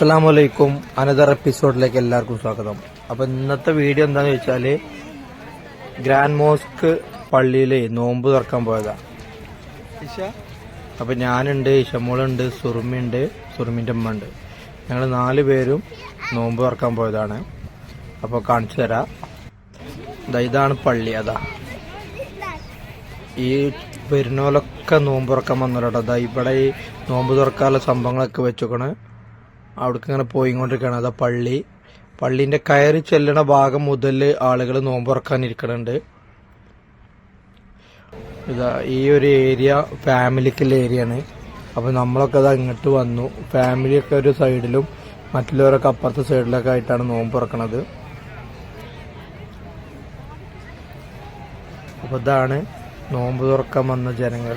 അസ്സാം വലൈക്കും അനദർ എപ്പിസോഡിലേക്ക് എല്ലാവർക്കും സ്വാഗതം. അപ്പൊ ഇന്നത്തെ വീഡിയോ എന്താന്ന് വെച്ചാൽ ഗ്രാൻഡ് മോസ്ക് പള്ളിയിൽ നോമ്പ് തുറക്കാൻ പോയതാ. അപ്പൊ ഞാനുണ്ട് ഇഷമോളുണ്ട് സുറുമിയുണ്ട് സുറുമിന്റെ അമ്മ ഉണ്ട് ഞങ്ങൾ നാല് പേരും നോമ്പ് തുറക്കാൻ പോയതാണ്. അപ്പോൾ കാണിച്ചു തരാം. ഇതാണ് പള്ളി അതാ. ഈ വരുന്നോലൊക്കെ നോമ്പ് തുറക്കാൻ വന്നോട്ടോ അതാ ഇവിടെ ഈ നോമ്പ് തുറക്കാനുള്ള സംഭവങ്ങളൊക്കെ വെച്ചോക്കണ്. അവിടേക്ക് ഇങ്ങനെ പോയിക്കൊണ്ടിരിക്കുകയാണ്. അതാ പള്ളി. പള്ളിന്റെ കയറി ചെല്ലണ ഭാഗം മുതൽ ആളുകൾ നോമ്പ് തുറക്കാൻ ഇരിക്കണുണ്ട് ഇതാ ഈ ഒരു ഏരിയ ഫാമിലിക്കുള്ള ഏരിയ ആണ് അപ്പൊ നമ്മളൊക്കെ അത് അങ്ങോട്ട് വന്നു. ഫാമിലിയൊക്കെ ഒരു സൈഡിലും മറ്റുള്ളവരൊക്കെ അപ്പുറത്തെ സൈഡിലൊക്കെ ആയിട്ടാണ് നോമ്പ് തുറക്കണത് അപ്പൊ ഇതാണ് നോമ്പ് തുറക്കാൻ വന്ന ജനങ്ങൾ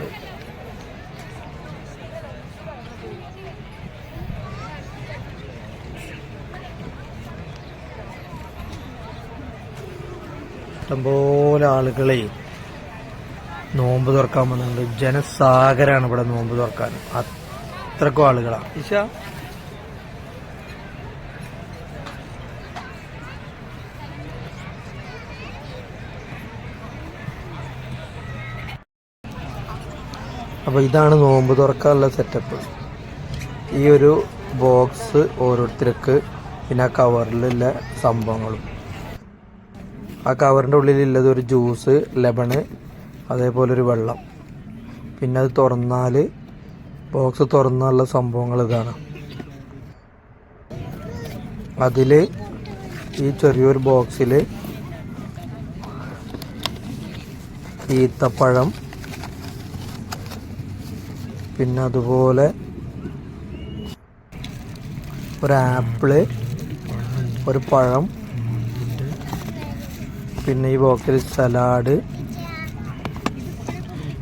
ഇഷ്ടംപോലെ ആളുകളെ നോമ്പ് തുറക്കാൻ വന്നിട്ടുണ്ട്. ജനസാഗരാണ് ഇവിടെ നോമ്പ് തുറക്കാൻ. അത്രക്കും ആളുകളാണ് ഇഷ. അപ്പൊ ഇതാണ് നോമ്പ് തുറക്കാനുള്ള സെറ്റപ്പ് ഈ ഒരു ബോക്സ് ഓരോരുത്തർക്ക് പിന്നെ ആ കവറിലുള്ള സംഭവങ്ങളും. ആ കവറിന്റെ ഉള്ളിലുള്ളത് ഒരു ജ്യൂസ് ലെമണ് അതേപോലെ ഒരു വെള്ളം. പിന്നെ അത് തുറന്നാൽ ബോക്സ് തുറന്നുള്ള സംഭവങ്ങൾ ഇതാണ്. അതിൽ ഈ ചെറിയൊരു ബോക്സിൽ ഈത്തപ്പഴം പിന്നെ അതുപോലെ ഒരു ആപ്പിൾ ഒരു പഴം പിന്നെ ഈ ബോക്സിൽ സലാഡ്.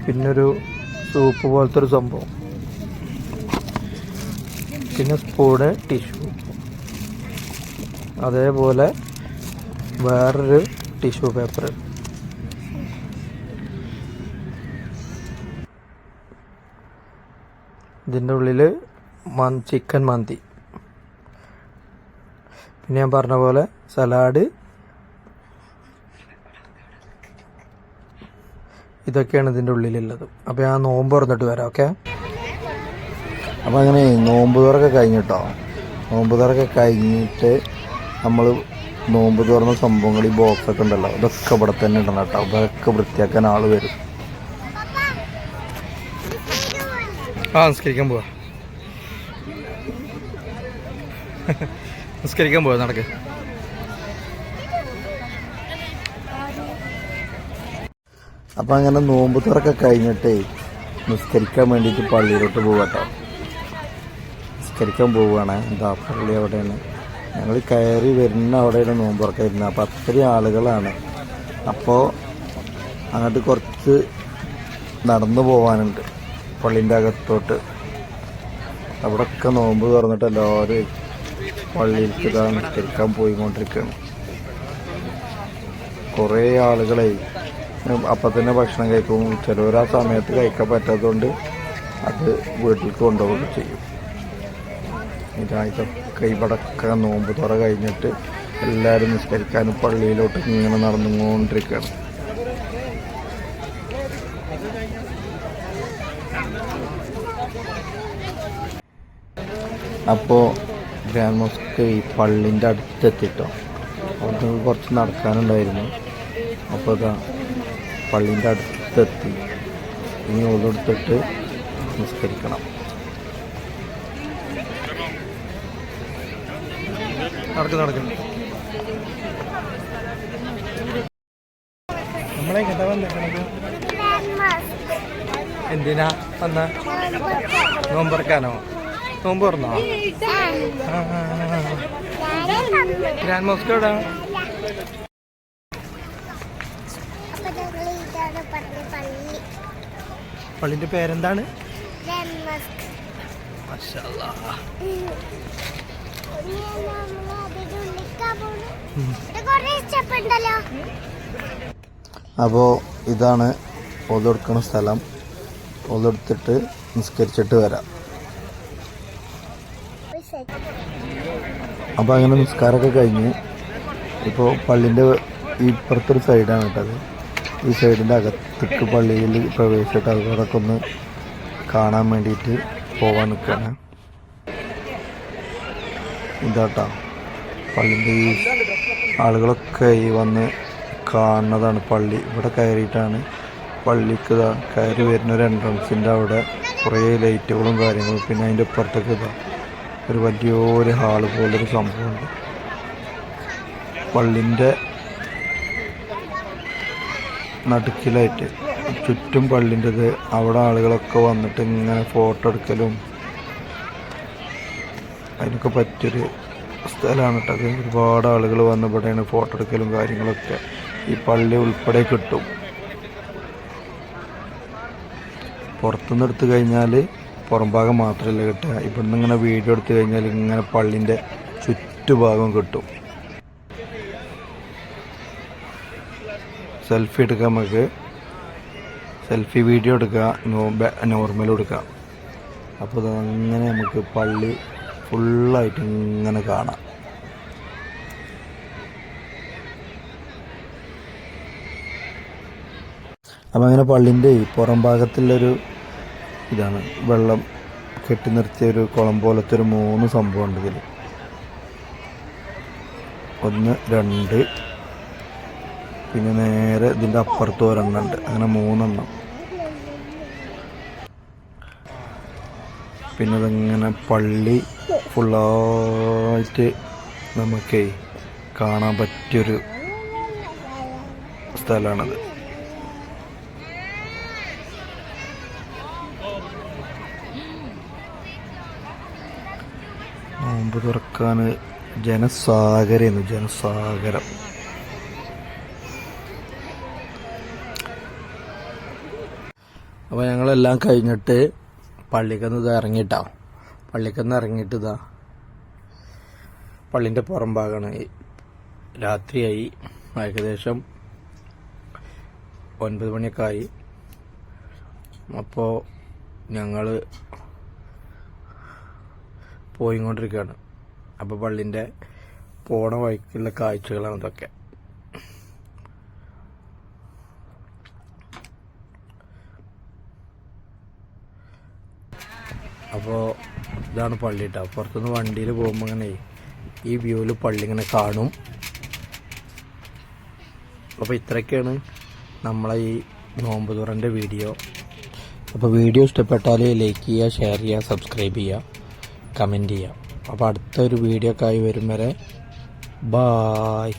പിന്നൊരു സൂപ്പ് പോലത്തെ ഒരു സംഭവം. പിന്നെ സ്പൂണ് ടിഷ്യൂ. അതേപോലെ വേറൊരു ടിഷ്യൂ പേപ്പർ ഇതിന്റെ ഉള്ളിൽ ചിക്കൻ മന്തി. പിന്നെ ഞാൻ പറഞ്ഞ പോലെ സലാഡ് ഇതൊക്കെയാണ് ഇതിന്റെ ഉള്ളിലുള്ളത്. അപ്പോൾ ഞാൻ നോമ്പ് തുറന്നിട്ട് വരാം ഓക്കെ? അപ്പോൾ അങ്ങനെ നോമ്പ് തുറക്കെ കഴിഞ്ഞിട്ടോ? നോമ്പ് തുറക്കെ കഴിഞ്ഞിട്ട് നമ്മൾ നോമ്പ് തുറന്ന സംഭവങ്ങൾ ഈ ബോക്സ് ഒക്കെ ഉണ്ടല്ലോ ഇതൊക്കെ ഇവിടെ തന്നെ ഇടണം കേട്ടോ. അതൊക്കെ വൃത്തിയാക്കാൻ ആൾ വരും. ആ നിസ്കരിക്കാൻ പോവാ. നിസ്കരിക്കാൻ പോവാ നടക്ക്. അപ്പം അങ്ങനെ നോമ്പ് തുറക്കെ കഴിഞ്ഞിട്ടേ നിസ്കരിക്കാൻ വേണ്ടിയിട്ട് പള്ളിയിലോട്ട് പോകട്ടോ നിസ്കരിക്കാൻ പോവുകയാണ് എന്താ പള്ളി അവിടെയാണ്? ഞങ്ങൾ കയറി വരുന്ന അവിടെയാണ് നോമ്പ് തുറക്കാൻ ഇരുന്നത് അപ്പോൾ അത്രയും ആളുകളാണ്. അപ്പോൾ അങ്ങോട്ട് കുറച്ച് നടന്നു പോകാനുണ്ട് പള്ളീന്റെ അകത്തോട്ട്. അവിടെയൊക്കെ നോമ്പ് തുറന്നിട്ട് എല്ലാവരും പള്ളിയിലേക്ക് ഇതാ നിസ്കരിക്കാൻ പോയിക്കൊണ്ടിരിക്കുകയാണ്. കുറേ ആളുകളെ അപ്പം തന്നെ ഭക്ഷണം കഴിക്കും. ചിലവർ ആ സമയത്ത് കഴിക്കാൻ പറ്റാത്തതുകൊണ്ട് അത് വീട്ടിൽ കൊണ്ടുപോവുക ചെയ്യും. ഇതായിട്ട്. കൈപടക്ക നോമ്പ് തുറ കഴിഞ്ഞിട്ട് എല്ലാവരും നിസ്കരിക്കാനും പള്ളിയിലോട്ട് ഇങ്ങനെ നടന്നുകൊണ്ടിരിക്കുകയാണ്. അപ്പോൾ ഗ്രാൻഡ് മോസ്ക് ഈ പള്ളിന്റെ അടുത്തെത്തിട്ടോ. അവിടെ കുറച്ച് നടക്കാനുണ്ടായിരുന്നു. അപ്പോൾ ഇതാ പള്ളീന്റെ അടുത്തെത്തി. ഇനി ഓടെടുത്തിട്ട് നിസ്കരിക്കണം. നടക്കും നടക്കുന്നു നമ്മളെ കഥ വന്നേക്കണത് എന്തിനാ വന്ന? നോമ്പറക്കാനോ? നോമ്പ് തുറന്നോ ഗ്രാൻഡ് മോസ്ക് എവിടാ പള്ളിന്റെ പേരെന്താണ് അപ്പോൾ ഇതാണ് ഒതെടുക്കുന്ന സ്ഥലം. ഒതെടുത്തിട്ട് നിസ്കരിച്ചിട്ട് വരാം. അപ്പോൾ അങ്ങനെ നിസ്കാരമൊക്കെ കഴിഞ്ഞ് ഇപ്പോൾ പള്ളിന്റെ ഇപ്പുറത്തൊരു സൈഡാണ് കേട്ടത് ഈ സൈഡിന്റെ അകത്തേക്ക് പള്ളിയിൽ പ്രവേശിച്ചിട്ട് അതൊക്കെ ഒന്ന് കാണാൻ വേണ്ടിയിട്ട് പോകാൻ നിൽക്കുകയാണ് ഇതാട്ടാ. പള്ളിന്റെ ഈ ആളുകളൊക്കെ ഈ വന്ന് കാണുന്നതാണ് പള്ളി. ഇവിടെ കയറിയിട്ടാണ് പള്ളിക്ക് ഇതാ കയറി വരുന്ന ഒരു എൻട്രൻസിന്റെ അവിടെ കുറേ ലൈറ്റുകളും കാര്യങ്ങളും. പിന്നെ അതിന്റെ അപ്പുറത്തൊക്കെ ഇതാ ഒരു വലിയൊരു ഹാൾ പോലൊരു സംഭവമുണ്ട്. പള്ളിന്റെ നടുക്കിലായിട്ട്. ചുറ്റും പള്ളിന്റെത്. അവിടെ ആളുകളൊക്കെ വന്നിട്ട് ഇങ്ങനെ ഫോട്ടോ എടുക്കലും. അതിനൊക്കെ പറ്റിയൊരു സ്ഥലമാണ് കേട്ടത് ഒരുപാട് ആളുകൾ വന്ന് ഇവിടെയാണ് ഫോട്ടോ എടുക്കലും കാര്യങ്ങളൊക്കെ. ഈ പള്ളി ഉൾപ്പെടെ കിട്ടും. പുറത്തുനിന്ന് എടുത്തു കഴിഞ്ഞാൽ പുറം ഭാഗം മാത്രമല്ല കിട്ടുക. ഇവിടുന്ന് ഇങ്ങനെ വീഡിയോ എടുത്തു കഴിഞ്ഞാൽ ഇങ്ങനെ പള്ളിന്റെ ചുറ്റുഭാഗം കിട്ടും. സെൽഫി എടുക്കാം നമുക്ക്. സെൽഫി വീഡിയോ എടുക്കുക നോ നോർമൽ എടുക്കാം. അപ്പോൾ അങ്ങനെ നമുക്ക് പള്ളി ഫുള്ളായിട്ട് ഇങ്ങനെ കാണാം. അപ്പം അങ്ങനെ പള്ളിന്റെ പുറം ഭാഗത്തുള്ളൊരു ഇതാണ്. വെള്ളം കെട്ടി നിർത്തിയ ഒരു കുളം പോലത്തെ ഒരു മൂന്ന് സംഭവം ഉണ്ട് ഇതിൽ ഒന്ന് രണ്ട് പിന്നെ നേരെ ഇതിന്റെ അപ്പുറത്ത് ഒരെണ്ണം ഉണ്ട് അങ്ങനെ മൂന്നെണ്ണം. പിന്നെ ഇതിങ്ങനെ പള്ളി ഫുള്ളായിട്ട് നമുക്ക് കാണാൻ പറ്റിയൊരു സ്ഥലമാണത്. നോമ്പ് തുറക്കാൻ ജനസാഗരമായിരുന്നു ജനസാഗരം. അപ്പോൾ ഞങ്ങളെല്ലാം കഴിഞ്ഞിട്ട് പള്ളിക്കന്ന് ഇത് ഇറങ്ങിയിട്ടാ. പള്ളിക്കന്ന് ഇറങ്ങിയിട്ട് ഇതാ പള്ളിന്റെ പുറം ഭാഗമാണ് രാത്രിയായി. ഏകദേശം ഒൻപത് മണിയൊക്കെ ആയി. അപ്പോൾ ഞങ്ങൾ പോയിക്കൊണ്ടിരിക്കുകയാണ് അപ്പോൾ പള്ളിന്റെ പോണ വഴിക്കുള്ള കാഴ്ചകളാണ് ഇതൊക്കെ. അപ്പോൾ ഇതാണ് പള്ളി കേട്ടോ പുറത്തുനിന്ന് വണ്ടിയിൽ പോകുമ്പോൾ ഇങ്ങനെ ഈ വ്യൂവിൽ പള്ളി ഇങ്ങനെ കാണും. അപ്പോൾ ഇത്രയൊക്കെയാണ് നമ്മളെ ഈ നോമ്പ് തുറന്റെ വീഡിയോ. അപ്പോൾ വീഡിയോ ഇഷ്ടപ്പെട്ടാൽ ലൈക്ക് ചെയ്യുക ഷെയർ ചെയ്യുക സബ്സ്ക്രൈബ് ചെയ്യുക കമന്റ് ചെയ്യുക. അപ്പോൾ അടുത്തൊരു വീഡിയോ ഒക്കെ ആയി വരും വരെ ബായ്